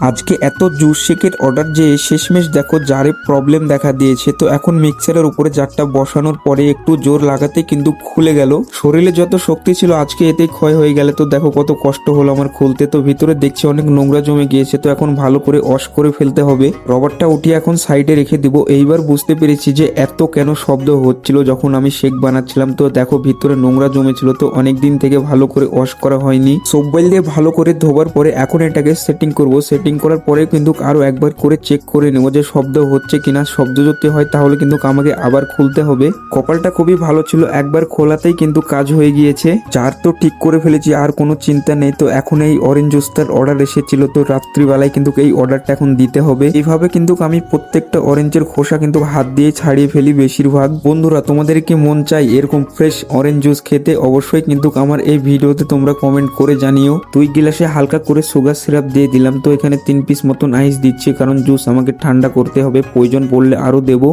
আজকে এত juice শেকের order যে শেষমেশ দেখো জারে প্রবলেম দেখা দিয়েছে, তো এখন মিক্সারের উপরে জারটা বসানোর পরে একটু জোর লাগাতে কিন্তু খুলে গেল। শরীরে যত শক্তি ছিল আজকে এতে ক্ষয় হয়ে গেলে তো দেখো কত কষ্ট হলো আমার খুলতে। তো ভিতরে দেখছি অনেক নোংরা জমে গিয়েছে, তো এখন ভালো করে ওয়াশ করে ফেলতে হবে। রবারটা উঠিয়ে এখন সাইডে রেখে দিব। এইবার বুঝতে পেরেছি যে এত কেন শব্দ হচ্ছিল যখন আমি শেক বানাচ্ছিলাম। তো দেখো ভিতরে নোংরা জমেছিল, তো অনেক দিন থেকে ভালো করে ওয়াশ করা হয়নি। সোপবাইল দিয়ে ভালো করে ধোবার পরে এখন এটাকে সেটিং করব। সেটিং করার পরে কিন্তু আরও একবার করে চেক করে নেব যে শব্দ হচ্ছে কিনা। শব্দ যদি হয় তাহলে কিন্তু আমাকে আবার খুলতে হবে। কপালটা খুবই ভালো ছিল, একবার খোলাতেই কিন্তু কাজ হয়ে গিয়েছে। চার তো ঠিক করে ফেলেছি, আর কোনো চিন্তা নেই। তো এখন এই অরেঞ্জ জুসটার অর্ডার এসেছিল, তো রাত্রিবেলায় কিন্তু এই অর্ডারটা এখন দিতে হবে। এইভাবে কিন্তু আমি প্রত্যেকটা অরেঞ্জের খোসা কিন্তু হাত দিয়ে ছাড়িয়ে ফেলি বেশিরভাগ। বন্ধুরা, তোমাদের কি মন চাই এরকম ফ্রেশ অরেঞ্জ জুস খেতে? অবশ্যই কিন্তু আমার এই ভিডিওতে তোমরা কমেন্ট করে জানিও। দুই গিলাসে হালকা করে সুগার সিরাপ দিয়ে দিলাম। তো এখানে তিন পিস মতন আইস দিচ্ছি, কারণ জুস আমাকে ঠান্ডা করতে হবে। প্রয়োজন পড়লে আরও দেবো।